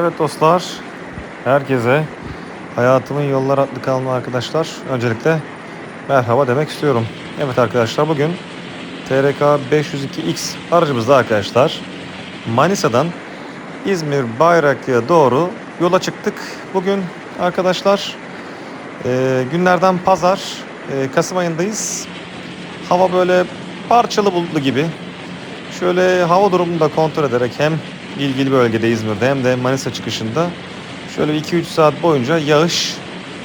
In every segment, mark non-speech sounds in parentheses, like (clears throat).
Evet dostlar, herkese Hayatımın Yolları adlı kanalı arkadaşlar. Öncelikle merhaba demek istiyorum. Evet arkadaşlar bugün TRK 502X aracımızda arkadaşlar Manisa'dan İzmir Bayraklı'ya doğru yola çıktık. Bugün arkadaşlar e, günlerden pazar e, Kasım ayındayız. Hava böyle parçalı bulutlu gibi. Şöyle hava durumunu da kontrol ederek hem ilgili bölgede İzmir'de hem de Manisa çıkışında şöyle 2-3 saat boyunca yağış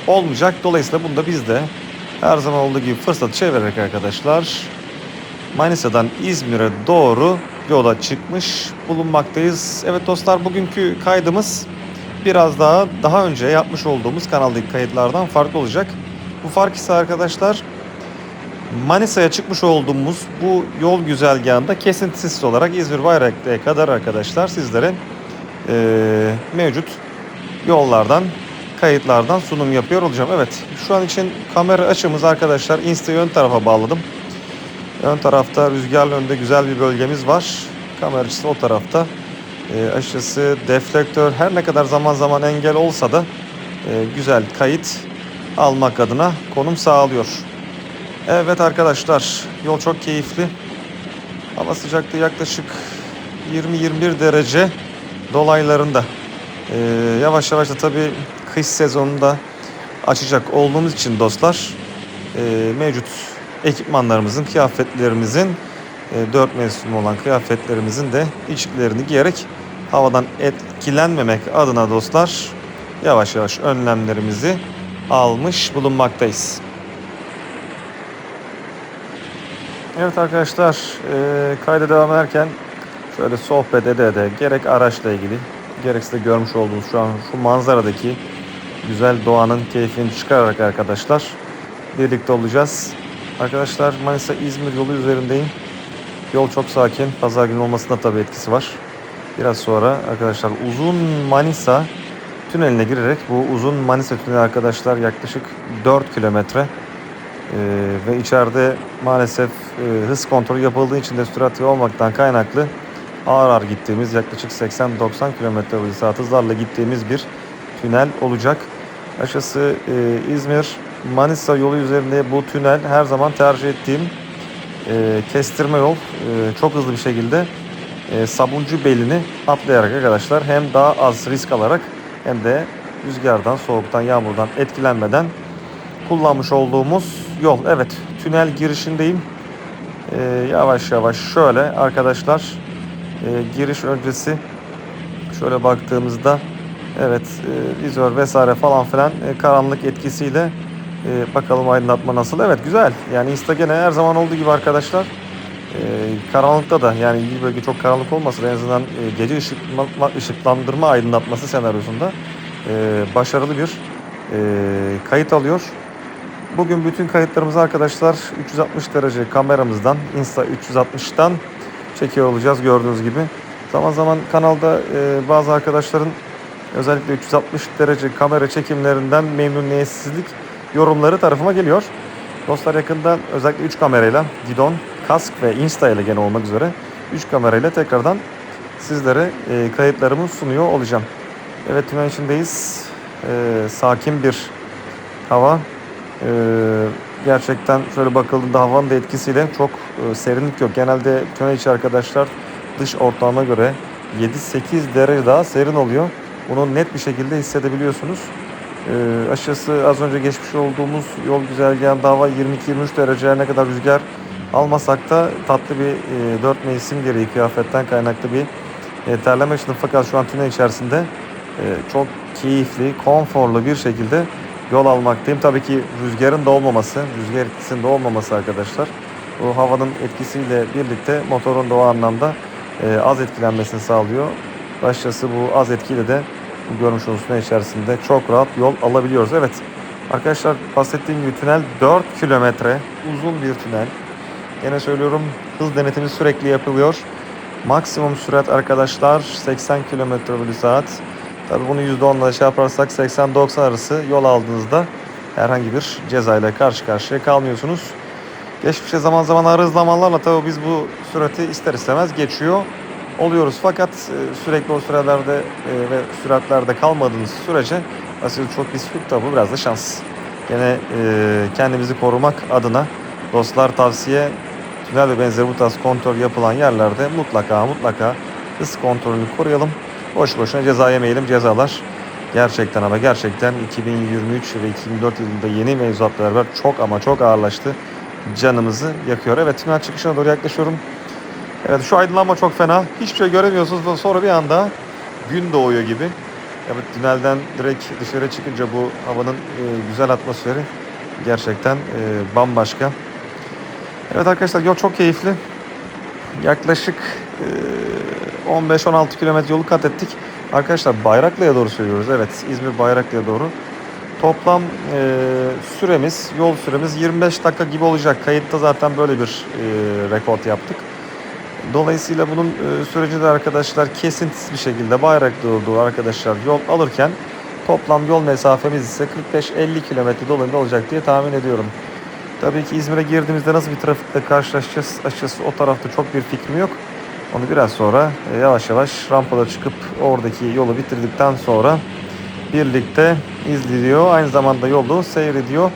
olmayacak. Dolayısıyla bunda biz de her zaman olduğu gibi fırsatı çevirerek arkadaşlar Manisa'dan İzmir'e doğru yola çıkmış bulunmaktayız. Evet dostlar bugünkü kaydımız biraz daha daha önce yapmış olduğumuz kanaldaki kayıtlardan farklı olacak. Bu fark ise arkadaşlar Manisa'ya çıkmış olduğumuz bu yol güzergahında kesintisiz olarak İzmir Bayraklı'ya kadar arkadaşlar sizlere eee, mevcut yollardan, kayıtlardan sunum yapıyor olacağım. Evet şu an için kamera açımız arkadaşlar Insta'yı ön tarafa bağladım. Ön tarafta rüzgarlı önde güzel bir bölgemiz var. Kamera açısı o tarafta. Eee açısı deflektör her ne kadar zaman zaman engel olsa da eee, güzel kayıt almak adına konum sağlıyor. Evet arkadaşlar yol çok keyifli. Hava sıcaklığı yaklaşık 20-21 derece dolaylarında. Ee, yavaş yavaş da tabii kış sezonunda açacak olduğumuz için dostlar e, mevcut ekipmanlarımızın, kıyafetlerimizin e, dört mevsim olan kıyafetlerimizin de içliklerini giyerek havadan etkilenmemek adına dostlar yavaş yavaş önlemlerimizi almış bulunmaktayız. Evet arkadaşlar e, kayda devam ederken şöyle sohbet ede ede gerek araçla ilgili gerekse de görmüş olduğunuz şu an şu manzaradaki güzel doğanın keyfini çıkararak arkadaşlar birlikte olacağız. Arkadaşlar Manisa İzmir yolu üzerindeyim. Yol çok sakin. Pazar günü olmasında tabii etkisi var. Biraz sonra arkadaşlar uzun Manisa tüneline girerek bu uzun Manisa tüneli arkadaşlar yaklaşık 4 kilometre ve içeride maalesef e, hız kontrolü yapıldığı için de süratli olmaktan kaynaklı ağır ağır gittiğimiz yaklaşık 80-90 km saat hızlarla gittiğimiz bir tünel olacak. Aşası e, İzmir Manisa yolu üzerinde bu tünel her zaman tercih ettiğim e, kestirme yol. E, çok hızlı bir şekilde e, Sabuncu belini atlayarak arkadaşlar hem daha az risk alarak hem de rüzgardan, soğuktan, yağmurdan etkilenmeden kullanmış olduğumuz yol. Evet tünel girişindeyim. Ee, yavaş yavaş şöyle arkadaşlar e, giriş öncesi şöyle baktığımızda evet e, vizör vesaire falan filan e, karanlık etkisiyle e, bakalım aydınlatma nasıl. Evet güzel yani Insta gene her zaman olduğu gibi arkadaşlar e, karanlıkta da yani ilgili bölge çok karanlık olmasa da en azından e, gece ışıklandırma, ışıklandırma aydınlatması senaryosunda e, başarılı bir e, kayıt alıyor. Bugün bütün kayıtlarımızı arkadaşlar 360 derece kameramızdan Insta 360'tan çekiyor olacağız gördüğünüz gibi. Zaman zaman kanalda e, bazı arkadaşların özellikle 360 derece kamera çekimlerinden memnuniyetsizlik yorumları tarafıma geliyor. Dostlar yakında özellikle 3 kamerayla Gidon, Kask ve Insta ile gene olmak üzere 3 kamerayla tekrardan sizlere e, kayıtlarımı sunuyor olacağım. Evet tünel içindeyiz. E, sakin bir hava. Ee, gerçekten şöyle bakıldığında havanın da etkisiyle çok e, serinlik yok. Genelde tünel içi arkadaşlar dış ortama göre 7-8 derece daha serin oluyor. Bunu net bir şekilde hissedebiliyorsunuz. Ee, aşağısı az önce geçmiş olduğumuz yol güzergahında hava 22-23 derece her ne kadar rüzgar almasak da tatlı bir e, 4 mevsim gereği kıyafetten kaynaklı bir e, terleme yaşadım. Fakat şu an tünel içerisinde e, çok keyifli, konforlu bir şekilde yol almaktayım. Tabii ki rüzgarın da olmaması, rüzgar etkisinin de olmaması arkadaşlar. Bu havanın etkisiyle birlikte motorun da o anlamda e, az etkilenmesini sağlıyor. Başkası bu az etkiyle de bu görmüş olduğunuz içerisinde çok rahat yol alabiliyoruz. Evet arkadaşlar bahsettiğim gibi tünel 4 kilometre uzun bir tünel. Yine söylüyorum hız denetimi sürekli yapılıyor. Maksimum sürat arkadaşlar 80 km bölü saat. Tabii bunu %10'la şey yaparsak 80-90 arası yol aldığınızda herhangi bir cezayla karşı karşıya kalmıyorsunuz. Geçmişte zaman zaman arı hızlamalarla tabii biz bu sürati ister istemez geçiyor oluyoruz. Fakat e, sürekli o sürelerde e, ve süratlerde kalmadığınız sürece aslında çok risk yok tabi biraz da şans. Gene e, kendimizi korumak adına dostlar tavsiye tünel ve benzeri bu tarz kontrol yapılan yerlerde mutlaka mutlaka hız kontrolünü koruyalım. Boş boşuna ceza yemeyelim. Cezalar gerçekten ama gerçekten 2023 ve 2004 yılında yeni mevzuatla beraber çok ama çok ağırlaştı. Canımızı yakıyor. Evet tünel çıkışına doğru yaklaşıyorum. Evet şu aydınlanma çok fena. Hiçbir şey göremiyorsunuz ve sonra bir anda gün doğuyor gibi. Evet tünelden direkt dışarı çıkınca bu havanın e, güzel atmosferi gerçekten e, bambaşka. Evet arkadaşlar yol çok keyifli. Yaklaşık e, 15-16 kilometre yolu kat ettik. Arkadaşlar Bayraklı'ya doğru söylüyoruz. Evet İzmir Bayraklı'ya doğru. Toplam e, süremiz, yol süremiz 25 dakika gibi olacak. Kayıtta zaten böyle bir e, rekord yaptık. Dolayısıyla bunun e, sürecinde arkadaşlar kesintisiz bir şekilde Bayraklı olduğu arkadaşlar yol alırken toplam yol mesafemiz ise 45-50 kilometre dolayında olacak diye tahmin ediyorum. Tabii ki İzmir'e girdiğimizde nasıl bir trafikle karşılaşacağız açıkçası o tarafta çok bir fikrim yok. Onu biraz sonra e, yavaş yavaş rampada çıkıp oradaki yolu bitirdikten sonra birlikte izliyor. Aynı zamanda yolu seyrediyor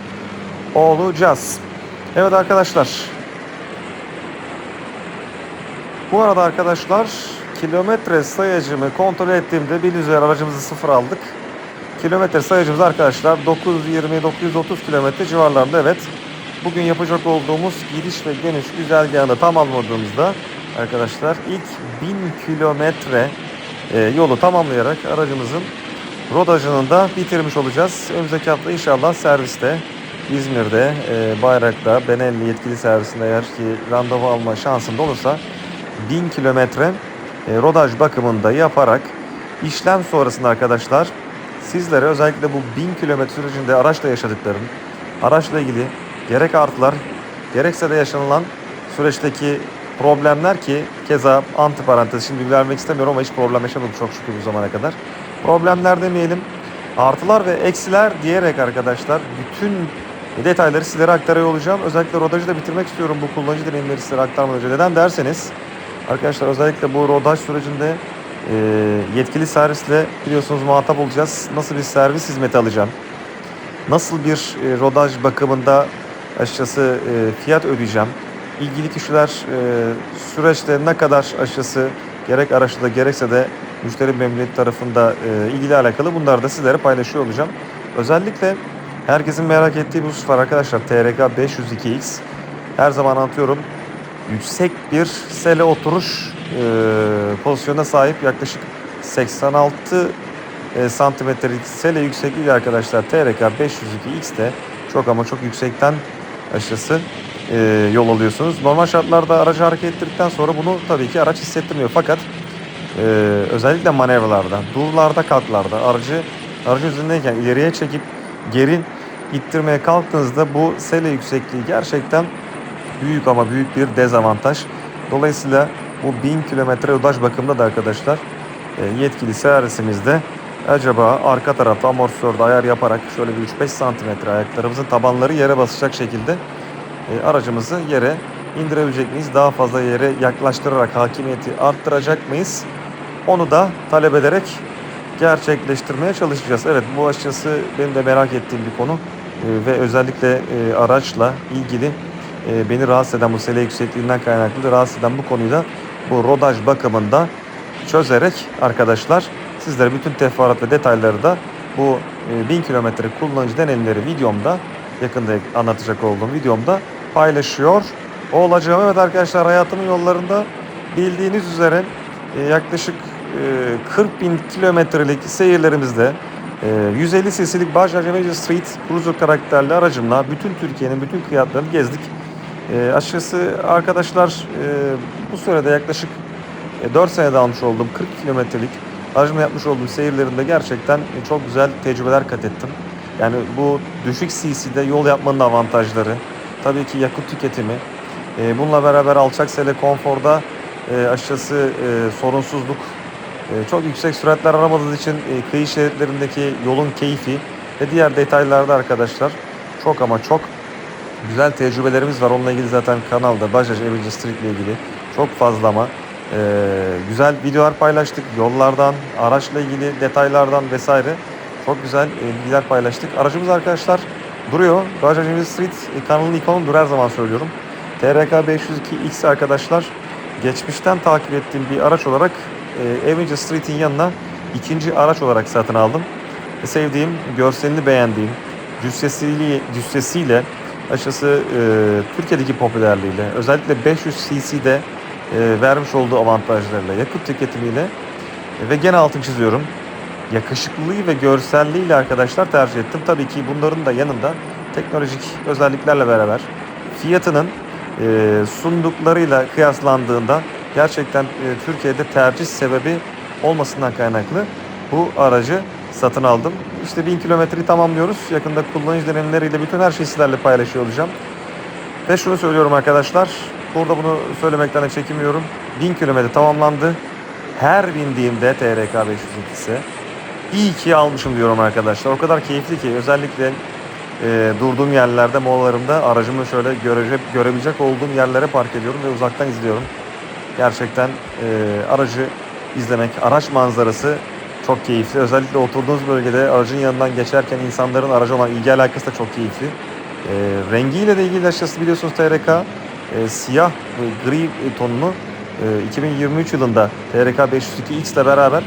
olacağız. Evet arkadaşlar. Bu arada arkadaşlar kilometre sayacımı kontrol ettiğimde bildiğiniz üzere aracımızı sıfır aldık. Kilometre sayacımız arkadaşlar 920-930 kilometre civarlarında evet. Bugün yapacak olduğumuz gidiş ve dönüş güzergahını tamamladığımızda arkadaşlar ilk 1000 kilometre e, yolu tamamlayarak aracımızın rodajını da bitirmiş olacağız. Önümüzdeki hafta inşallah serviste İzmir'de e, Bayrak'ta Benelli yetkili servisinde eğer ki randevu alma şansında olursa 1000 kilometre e, rodaj bakımında yaparak işlem sonrasında arkadaşlar sizlere özellikle bu 1000 kilometre sürecinde araçla yaşadıklarım, araçla ilgili gerek artılar gerekse de yaşanılan süreçteki problemler ki keza anti parantez şimdi vermek istemiyorum ama hiç problem yaşamadım çok şükür bu zamana kadar. Problemler demeyelim. Artılar ve eksiler diyerek arkadaşlar bütün detayları sizlere aktarıyor olacağım. Özellikle rodajı da bitirmek istiyorum bu kullanıcı deneyimleri sizlere aktarmadan önce. Neden derseniz arkadaşlar özellikle bu rodaj sürecinde e, yetkili servisle biliyorsunuz muhatap olacağız. Nasıl bir servis hizmeti alacağım? Nasıl bir e, rodaj bakımında açıkçası e, fiyat ödeyeceğim? İlgili kişiler e, süreçte ne kadar açıkçası gerek araçta gerekse de müşteri memnuniyet tarafında e, ilgili alakalı bunları da sizlere paylaşıyor olacağım. Özellikle herkesin merak ettiği bir husus var arkadaşlar. TRK 502X her zaman anlatıyorum. Yüksek bir sele oturuş e, pozisyona sahip yaklaşık 86 e, santimetrelik sele yüksekliği arkadaşlar TRK 502X'te çok ama çok yüksekten aşısı e, yol alıyorsunuz. Normal şartlarda aracı hareket ettirdikten sonra bunu tabii ki araç hissettirmiyor. Fakat e, özellikle manevralarda, durlarda, kalklarda aracı aracı üzerindeyken ileriye çekip geri ittirmeye kalktığınızda bu sele yüksekliği gerçekten büyük ama büyük bir dezavantaj. Dolayısıyla bu 1000 kilometre rodaj bakımında da arkadaşlar e, yetkili servisimizde acaba arka tarafta amortisörde ayar yaparak şöyle bir 3-5 santimetre ayaklarımızın tabanları yere basacak şekilde aracımızı yere indirebilecek miyiz? Daha fazla yere yaklaştırarak hakimiyeti arttıracak mıyız? Onu da talep ederek gerçekleştirmeye çalışacağız. Evet bu açıkçası benim de merak ettiğim bir konu E, ve özellikle e, araçla ilgili e, beni rahatsız eden bu sele yüksekliğinden kaynaklı rahatsız eden bu konuyu da bu rodaj bakımında çözerek arkadaşlar sizlere bütün teferruat ve detayları da bu e, 1000 kilometre kullanıcı deneyimleri videomda yakında anlatacak olduğum videomda paylaşıyor olacağım. Evet arkadaşlar hayatımın yollarında bildiğiniz üzere e, yaklaşık e, 40 bin kilometrelik seyirlerimizde e, 150 cc'lik Bajaj Avenger Street Cruiser karakterli aracımla bütün Türkiye'nin bütün kıyafetlerini gezdik. E, açıkçası arkadaşlar e, bu sürede yaklaşık e, 4 senede almış olduğum 40 kilometrelik aracımla yapmış olduğum seyirlerimde gerçekten e, çok güzel tecrübeler kat ettim. Yani bu düşük CC'de yol yapmanın avantajları, tabii ki yakıt tüketimi, e, bununla beraber alçak sele konforda e, açıkçası e, sorunsuzluk, e, çok yüksek süratler aramadığınız için e, kıyı şeritlerindeki yolun keyfi ve diğer detaylarda arkadaşlar çok ama çok güzel tecrübelerimiz var. Onunla ilgili zaten kanalda Bajaj Avenger Street ile ilgili çok fazla ama e, güzel videolar paylaştık. Yollardan, araçla ilgili detaylardan vesaire çok güzel e, bilgiler paylaştık. Aracımız arkadaşlar duruyor. Garaj Acemi Street kanalının ikonudur her zaman söylüyorum. TRK 502X arkadaşlar geçmişten takip ettiğim bir araç olarak e, Avenger Street'in yanına ikinci araç olarak satın aldım. E, sevdiğim, görselini beğendiğim, cüssesiyle, cüssesiyle açıkçası e, Türkiye'deki popülerliğiyle özellikle 500 cc'de e, vermiş olduğu avantajlarıyla, yakıt tüketimiyle e, ve gene altın çiziyorum yakışıklılığı ve görselliğiyle arkadaşlar tercih ettim. Tabii ki bunların da yanında teknolojik özelliklerle beraber fiyatının e, sunduklarıyla kıyaslandığında gerçekten e, Türkiye'de tercih sebebi olmasından kaynaklı bu aracı satın aldım. İşte 1000 kilometreyi tamamlıyoruz. Yakında kullanıcı deneyimleriyle bütün her şeyi sizlerle paylaşıyor olacağım. Ve şunu söylüyorum arkadaşlar. Burada bunu söylemekten de çekinmiyorum. 1000 kilometre tamamlandı. Her bindiğimde TRK 502'si iyi ki almışım diyorum arkadaşlar. O kadar keyifli ki özellikle e, durduğum yerlerde molalarımda aracımı şöyle görecek, görebilecek olduğum yerlere park ediyorum ve uzaktan izliyorum. Gerçekten e, aracı izlemek, araç manzarası çok keyifli. Özellikle oturduğunuz bölgede aracın yanından geçerken insanların araca olan ilgi alakası da çok keyifli. E, rengiyle de ilgili açıkçası biliyorsunuz TRK e, siyah ve gri tonunu e, 2023 yılında TRK 502X ile beraber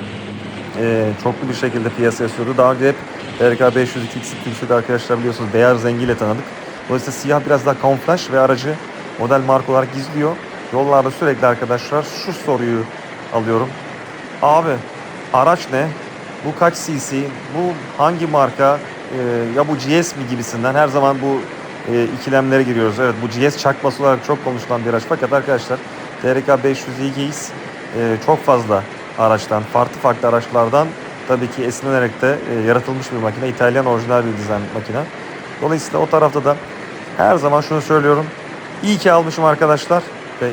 e, çoklu bir şekilde piyasaya sürdü. Daha önce hep TRK 502X'i Türkçe'de arkadaşlar biliyorsunuz beyaz rengiyle tanıdık. Dolayısıyla siyah biraz daha kamuflaj ve aracı model marka olarak gizliyor. Yollarda sürekli arkadaşlar şu soruyu alıyorum. Abi araç ne? Bu kaç cc? Bu hangi marka? Ee, ya bu GS mi gibisinden her zaman bu e, ikilemlere giriyoruz. Evet bu GS çakması olarak çok konuşulan bir araç. Fakat arkadaşlar TRK 502X e, çok fazla araçtan, farklı farklı araçlardan tabii ki esinlenerek de e, yaratılmış bir makine. İtalyan orijinal bir dizayn makine. Dolayısıyla o tarafta da her zaman şunu söylüyorum. İyi ki almışım arkadaşlar ve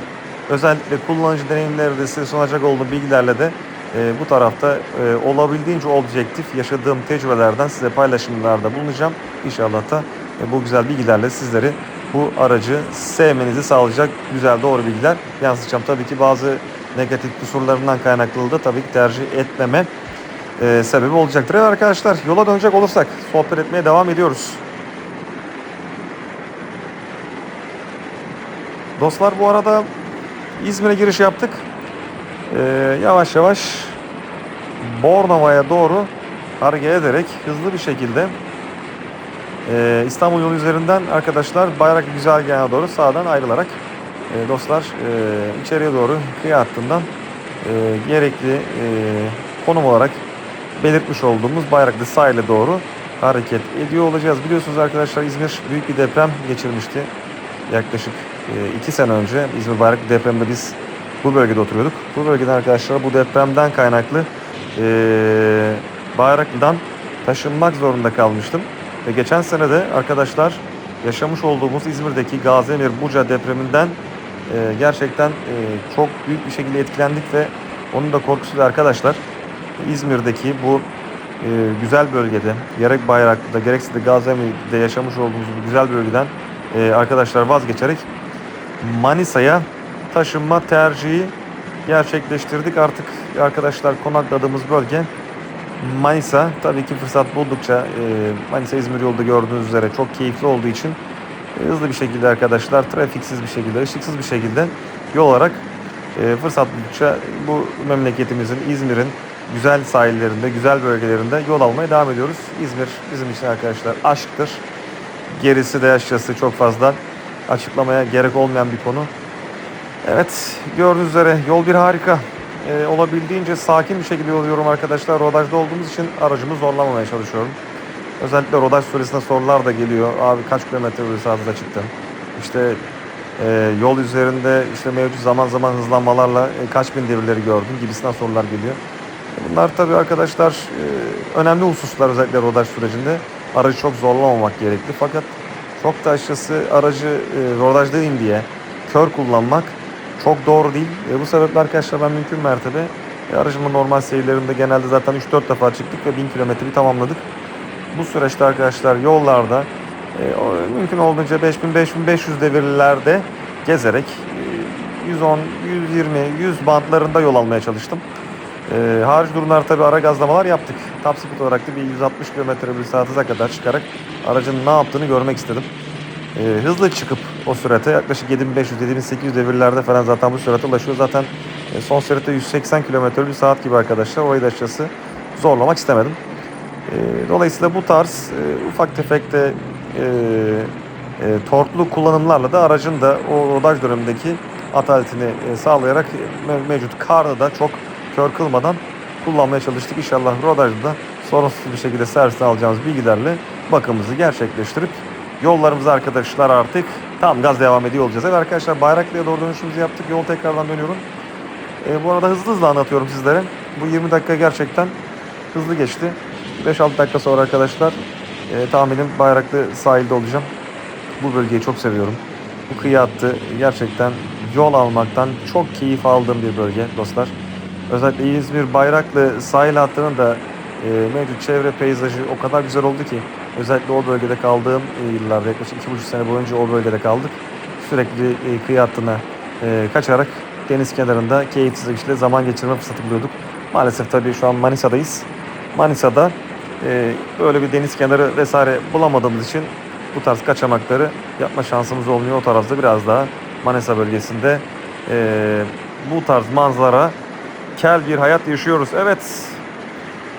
özellikle kullanıcı deneyimleri de size sunacak olduğum bilgilerle de e, bu tarafta e, olabildiğince objektif yaşadığım tecrübelerden size paylaşımlarda bulunacağım. İnşallah da e, bu güzel bilgilerle sizleri bu aracı sevmenizi sağlayacak güzel doğru bilgiler yansıtacağım. Tabii ki bazı negatif kusurlarından kaynaklı da tabii ki tercih etmeme e, sebebi olacaktır. Evet arkadaşlar yola dönecek olursak sohbet etmeye devam ediyoruz. Dostlar bu arada İzmir'e giriş yaptık. E, yavaş yavaş Bornova'ya doğru hareket ederek hızlı bir şekilde e, İstanbul yolu üzerinden arkadaşlar Bayrak Güzergahı'na doğru sağdan ayrılarak e, dostlar e, içeriye doğru kıyı hattından e, gerekli e, konum olarak belirtmiş olduğumuz Bayraklı sahile doğru hareket ediyor olacağız. Biliyorsunuz arkadaşlar İzmir büyük bir deprem geçirmişti. Yaklaşık 2 sene önce İzmir Bayraklı depremde biz bu bölgede oturuyorduk. Bu bölgede arkadaşlar bu depremden kaynaklı e, Bayraklı'dan taşınmak zorunda kalmıştım. Ve geçen sene de arkadaşlar yaşamış olduğumuz İzmir'deki Gaziemir Buca depreminden e, gerçekten e, çok büyük bir şekilde etkilendik ve onun da korkusuyla arkadaşlar İzmir'deki bu e, güzel bölgede gerek Bayraklı'da gerekse de Gaziemir'de yaşamış olduğumuz bu güzel bölgeden e, arkadaşlar vazgeçerek Manisa'ya taşınma tercihi gerçekleştirdik. Artık arkadaşlar konakladığımız bölge Manisa. Tabii ki fırsat buldukça e, Manisa İzmir yolda gördüğünüz üzere çok keyifli olduğu için hızlı bir şekilde arkadaşlar trafiksiz bir şekilde, ışıksız bir şekilde yol olarak e, fırsat buldukça bu memleketimizin İzmir'in güzel sahillerinde, güzel bölgelerinde yol almaya devam ediyoruz. İzmir bizim için arkadaşlar aşktır. Gerisi de açıkçası çok fazla açıklamaya gerek olmayan bir konu. Evet gördüğünüz üzere yol bir harika. Ee, olabildiğince sakin bir şekilde yol yürüyorum arkadaşlar. Rodajda olduğumuz için aracımı zorlamamaya çalışıyorum. Özellikle rodaj süresinde sorular da geliyor. Abi kaç kilometre hızlı hızla çıktın? İşte e, yol üzerinde işte mevcut zaman zaman hızlanmalarla e, kaç bin devirleri gördün gibisinden sorular geliyor. Bunlar tabii arkadaşlar e, önemli hususlar özellikle rodaj sürecinde. Aracı çok zorlamamak gerekli. Fakat çok da açıkçası aracı e, rodajdayım diye kör kullanmak çok doğru değil. E, bu sebeple arkadaşlar ben mümkün mertebe e, aracımın normal seyirlerimde genelde zaten 3-4 defa çıktık ve 1000 kilometreyi tamamladık. Bu süreçte arkadaşlar yollarda e, mümkün olduğunca 5000-5500 devirlerde gezerek e, 110, 120, 100 bantlarında yol almaya çalıştım. Ee, harici durumlar tabii ara gazlamalar yaptık. Top speed olarak da bir 160 km bir saat hıza kadar çıkarak aracın ne yaptığını görmek istedim. Ee, hızlı çıkıp o sürate yaklaşık 7500-7800 devirlerde falan zaten bu sürate ulaşıyor. Zaten e, son sürate 180 km bir saat gibi arkadaşlar. Orayı da zorlamak istemedim. Ee, dolayısıyla bu tarz e, ufak tefek de e, e, torklu kullanımlarla da aracın da o rodaj dönemindeki ataletini e, sağlayarak me- mevcut karnı da çok kör kılmadan kullanmaya çalıştık. İnşallah rodajda da sorunsuz bir şekilde servisten alacağımız bilgilerle bakımımızı gerçekleştirip yollarımıza arkadaşlar artık tam gaz devam ediyor olacağız. Evet arkadaşlar Bayraklı'ya doğru dönüşümüzü yaptık. Yol tekrardan dönüyorum. E, bu arada hızlı hızlı anlatıyorum sizlere. Bu 20 dakika gerçekten hızlı geçti. 5-6 dakika sonra arkadaşlar e, tahminim Bayraklı sahilde olacağım. Bu bölgeyi çok seviyorum. Bu kıyı hattı gerçekten yol almaktan çok keyif aldığım bir bölge dostlar. Özellikle İzmir Bayraklı sahil hattının da e, mevcut çevre peyzajı o kadar güzel oldu ki özellikle o bölgede kaldığım e, yıllarda yaklaşık 2,5 sene boyunca o bölgede kaldık. Sürekli e, kıyı hattına e, kaçarak deniz kenarında keyifsiz işte zaman geçirme fırsatı buluyorduk. Maalesef tabii şu an Manisa'dayız. Manisa'da e, böyle bir deniz kenarı vesaire bulamadığımız için bu tarz kaçamakları yapma şansımız olmuyor. O tarafta biraz daha Manisa bölgesinde e, bu tarz manzara kel bir hayat yaşıyoruz. Evet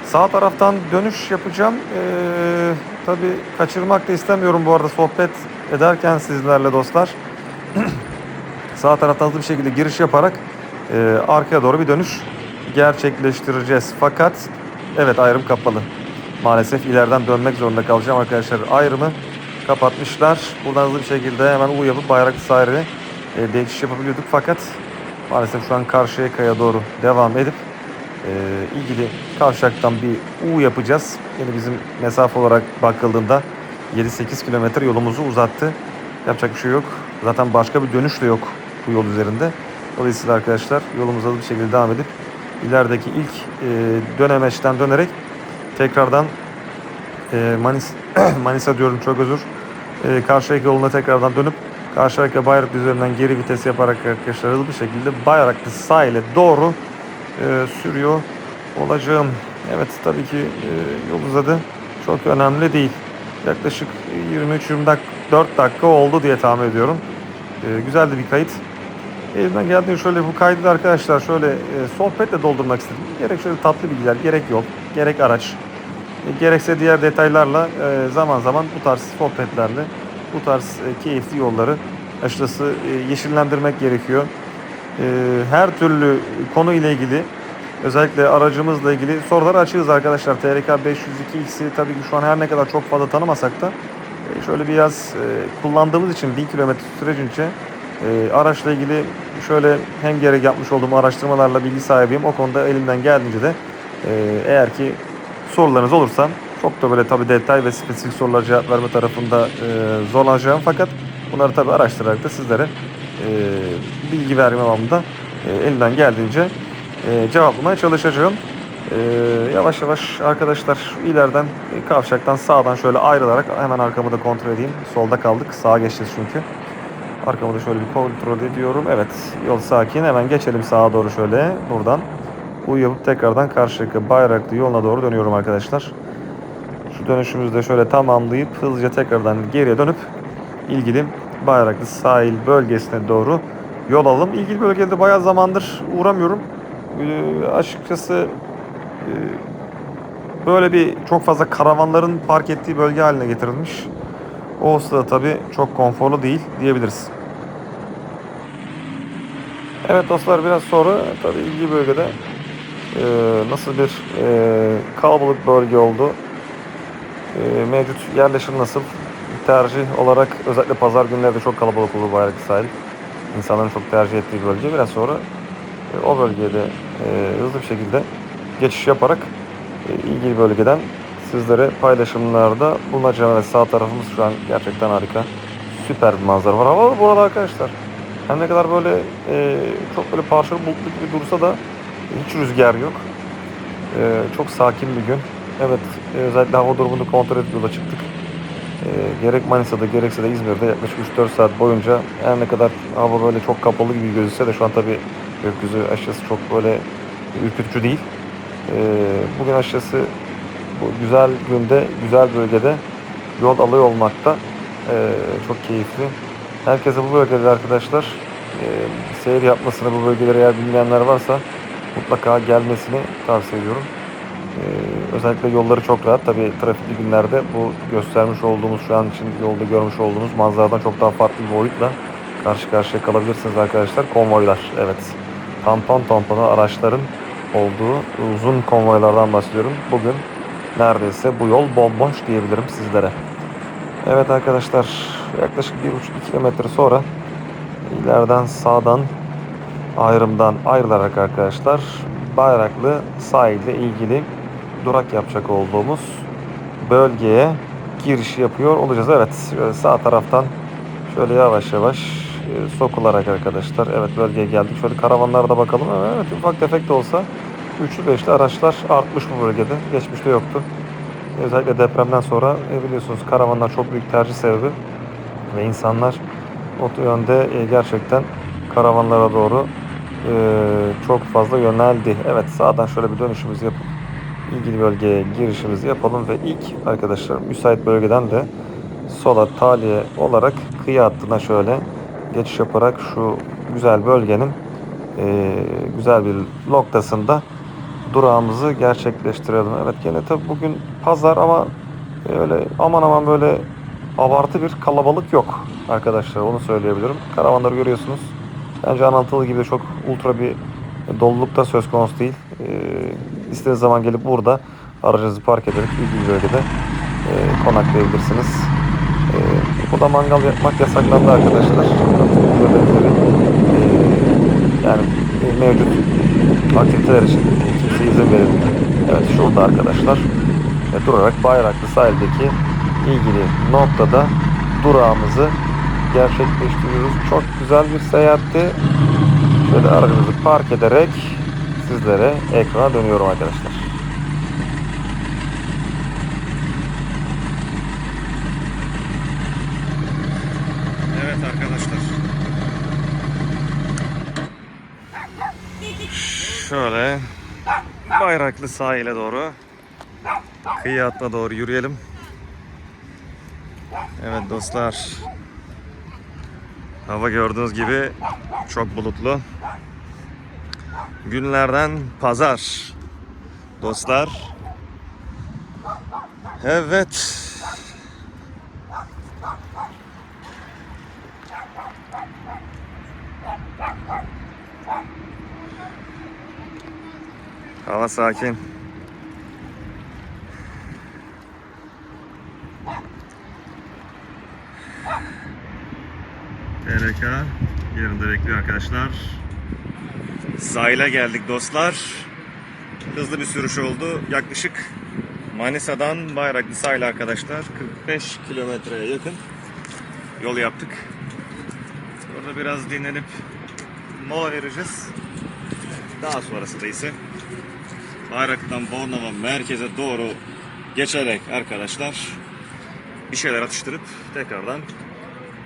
sağ taraftan dönüş yapacağım. E, tabii kaçırmak da istemiyorum bu arada sohbet ederken sizlerle dostlar. (clears throat) sağ taraftan hızlı bir şekilde giriş yaparak e, arkaya doğru bir dönüş gerçekleştireceğiz. Fakat evet ayrım kapalı. Maalesef ileriden dönmek zorunda kalacağım arkadaşlar. Ayrımı kapatmışlar. Buradan hızlı bir şekilde hemen U yapıp Bayraklı sahile e, geçiş yapabiliyorduk. Fakat maalesef şu an Karşıyaka'ya doğru devam edip e, ilgili kavşaktan bir U yapacağız. Yine bizim mesafe olarak bakıldığında 7-8 kilometre yolumuzu uzattı. Yapacak bir şey yok. Zaten başka bir dönüş de yok bu yol üzerinde. Dolayısıyla arkadaşlar yolumuza bir şekilde devam edip ilerideki ilk e, dönemeçten dönerek tekrardan e, Manis (clears throat) Manisa diyorum çok özür. E, Karşıyaka yoluna tekrardan dönüp Karşıyaka Bayraklı üzerinden geri vites yaparak arkadaşlar hızlı bir şekilde Bayraklı sahile doğru e, sürüyor olacağım. Evet tabii ki e, yol uzadı. Çok önemli değil. Yaklaşık 23-24 dakika oldu diye tahmin ediyorum. E, güzeldi bir kayıt. Elimden geldiği şöyle bu kaydı da arkadaşlar şöyle e, sohbetle doldurmak istedim. Gerek şöyle tatlı bilgiler, gerek yol, gerek araç, gerekse diğer detaylarla e, zaman zaman bu tarz sohbetlerle bu tarz e, keyifli yolları açıkçası e, yeşillendirmek gerekiyor. E, her türlü konu ile ilgili özellikle aracımızla ilgili soruları açığız arkadaşlar. TRK 502X'i tabii ki şu an her ne kadar çok fazla tanımasak da e, şöyle biraz e, kullandığımız için 1000 kilometre sürecince e, araçla ilgili şöyle hem gerek yapmış olduğum araştırmalarla bilgi sahibiyim. O konuda elimden geldiğince de e, eğer ki sorularınız olursa çok da böyle tabii detay ve spesifik sorulara cevap verme tarafında e, zorlanacağım. Fakat bunları tabii araştırarak da sizlere e, bilgi verme anlamında e, elimden geldiğince e, cevaplamaya çalışacağım. E, yavaş yavaş arkadaşlar ileriden e, kavşaktan sağdan şöyle ayrılarak hemen arkamı da kontrol edeyim. Solda kaldık. Sağa geçeceğiz çünkü. Arkamı da şöyle bir kontrol ediyorum. Evet yol sakin. Hemen geçelim sağa doğru şöyle buradan. U yapıp tekrardan Karşıyaka Bayraklı yoluna doğru dönüyorum arkadaşlar. Şu dönüşümüzü de şöyle tamamlayıp hızlıca tekrardan geriye dönüp ilgili Bayraklı sahil bölgesine doğru yol alalım. İlgili bölgede bayağı zamandır uğramıyorum. Ee, açıkçası e, böyle bir çok fazla karavanların park ettiği bölge haline getirilmiş. O olsa da tabii çok konforlu değil diyebiliriz. Evet dostlar biraz sonra tabii ilgili bölgede e, nasıl bir e, kalabalık bölge oldu. E, mevcut yerleşim nasıl? Tercih olarak özellikle pazar günleri çok kalabalık olur Bayraklı Sahil. İnsanların çok tercih ettiği bölge. Biraz sonra e, o bölgeye de e, hızlı bir şekilde geçiş yaparak e, ilgili bölgeden sizlere paylaşımlarda bulunacağım. Evet, sağ tarafımız şu an gerçekten harika. Süper bir manzara var. Hava bu arada arkadaşlar. Her ne kadar böyle e, çok böyle parçalı bulutlu gibi dursa da hiç rüzgar yok. E, çok sakin bir gün. Evet e, özellikle hava durumunu kontrol edip yola çıktık. gerek Manisa'da gerekse de İzmir'de yaklaşık 3-4 saat boyunca her ne kadar hava böyle çok kapalı gibi gözükse de şu an tabii gökyüzü açıkçası çok böyle ürkütücü değil. E, bugün açıkçası bu güzel günde, güzel bölgede yol alıyor olmakta e, çok keyifli. Herkese bu bölgede arkadaşlar e, seyir yapmasını bu bölgelere eğer bilmeyenler varsa mutlaka gelmesini tavsiye ediyorum. Ee, özellikle yolları çok rahat. Tabii trafikli günlerde bu göstermiş olduğumuz şu an için yolda görmüş olduğunuz manzaradan çok daha farklı bir boyutla karşı karşıya kalabilirsiniz arkadaşlar. Konvoylar evet. Tampon tampona araçların olduğu uzun konvoylardan bahsediyorum. Bugün neredeyse bu yol bomboş diyebilirim sizlere. Evet arkadaşlar yaklaşık 1,5-2 kilometre sonra ileriden sağdan ayrımdan ayrılarak arkadaşlar Bayraklı sahilde ilgili durak yapacak olduğumuz bölgeye giriş yapıyor olacağız. Evet sağ taraftan şöyle yavaş yavaş e, sokularak arkadaşlar evet bölgeye geldik. Şöyle karavanlara da bakalım. Evet ufak tefek de olsa üçlü beşli araçlar artmış bu bölgede. Geçmişte yoktu. Özellikle depremden sonra e, biliyorsunuz karavanlar çok büyük tercih sebebi ve insanlar o yönde e, gerçekten karavanlara doğru çok fazla yöneldi. Evet sağdan şöyle bir dönüşümüzü yapıp ilgili bölgeye girişimizi yapalım ve ilk arkadaşlar müsait bölgeden de sola taliye olarak kıyı hattına şöyle geçiş yaparak şu güzel bölgenin e, güzel bir noktasında durağımızı gerçekleştirelim. Evet gene tabi bugün pazar ama öyle aman aman böyle abartı bir kalabalık yok arkadaşlar onu söyleyebilirim. Karavanları görüyorsunuz. Bence Anadolu gibi çok ultra bir dolulukta söz konusu değil. E, istediğiniz zaman gelip burada aracınızı park ederek ilgili bölgede e, konaklayabilirsiniz. E, burada mangal yapmak yasaklandı arkadaşlar. Benzeri e, yani e, mevcut aktiviteler için kimse izin verilmiyor. Evet şurada arkadaşlar e, durarak Bayraklı sahildeki ilgili noktada durağımızı gerçekleştiriyoruz. Çok güzel bir seyahatti. Şöyle aracımızı park ederek sizlere ekrana dönüyorum arkadaşlar. Evet arkadaşlar. Şöyle Bayraklı sahile doğru kıyı hattına doğru yürüyelim. Evet dostlar. Hava gördüğünüz gibi çok bulutlu. Günlerden pazar. Dostlar. Evet. Hava sakin. TRK yerinde bekliyor arkadaşlar. Sahile geldik dostlar. Hızlı bir sürüş oldu. Yaklaşık Manisa'dan Bayraklı sahil arkadaşlar 45 kilometreye yakın yol yaptık. Orada biraz dinlenip mola vereceğiz. Daha sonrasında ise Bayraklı'dan Bornova merkeze doğru geçerek arkadaşlar bir şeyler atıştırıp tekrardan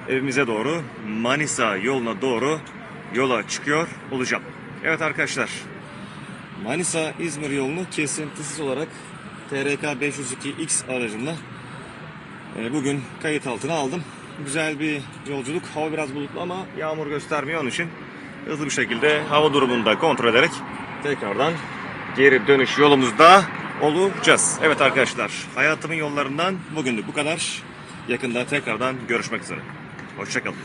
evimize doğru Manisa yoluna doğru yola çıkıyor olacağım. Evet arkadaşlar Manisa İzmir yolunu kesintisiz olarak TRK 502X aracımla e, bugün kayıt altına aldım. Güzel bir yolculuk. Hava biraz bulutlu ama yağmur göstermiyor onun için hızlı bir şekilde hava durumunu da kontrol ederek tekrardan geri dönüş yolumuzda olacağız. Evet arkadaşlar hayatımın yollarından bugünlük bu kadar. Yakında tekrardan görüşmek üzere. Hoşçakalın.